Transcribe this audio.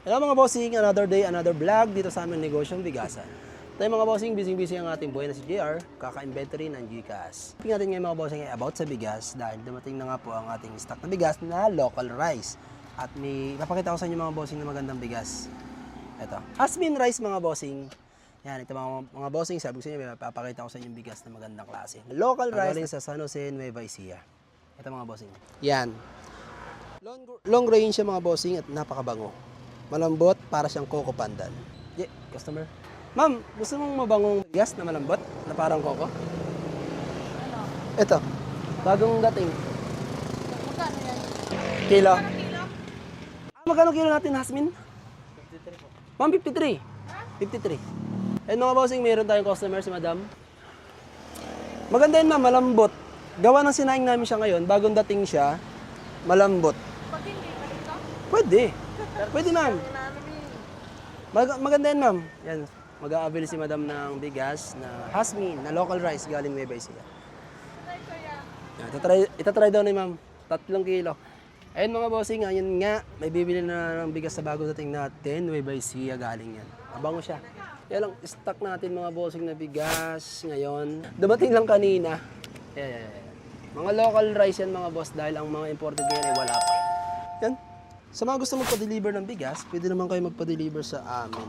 Hello mga bossing, another day, another vlog dito sa aming negosyong bigasan. Tayo mga bossing, busy-busy ang ating buhay na si JR, kaka-inventory ng GCash. Tingnan natin ngayon mga bossing ay about sa bigas dahil dumating na nga po ang ating stock na bigas na local rice. At may papakita ko sa inyo mga bossing na magandang bigas. Ito, Hasmin rice mga bossing. Yan, ito mga, mga bossing, sabi ko sa inyo, may papakita ko sa inyo yung bigas na magandang klase. Local rice galing sa San Jose, Nueva Ecija. Ito mga bossing. Yan, Long, long range siya mga bossing at napakabango. Malambot para siyang coco pandan. Yeah, customer. Ma'am, gusto mong mabangong bigas na malambot na parang coco? Ito. Bagong dating. Magkano yan? Kilo. Magkano kilo? Ah, magkano kilo natin, Hasmin? 53 po. Ma'am, 53. 53. And mga bossing, meron tayong customer si Madam. Maganda yun ma'am, malambot. Gawa ng sinaing namin siya ngayon, bagong dating siya, malambot. Pag hindi ito? Pwede. Pwede ma'am. Mag- maganda yan, ma'am. Yan. Mag-a-avail si madam ng bigas na hasmin, na local rice galing Nueva Ecija. Yan, Itatry, itatry daw ni ma'am. Tatlong kilo. Ayun mga bossing, ayun nga, may bibili na ng bigas sa bago dating natin, Nueva Ecija galing yan. Abango siya. Yan lang, stock natin mga bossing na bigas ngayon. Dumating lang kanina. Yan, yan, yan. Mga local rice yan mga boss dahil ang mga imported ngayon ay wala pa. Yan. Sa mga gusto magpa-deliver ng bigas, pwede naman kayo magpa-deliver sa amin.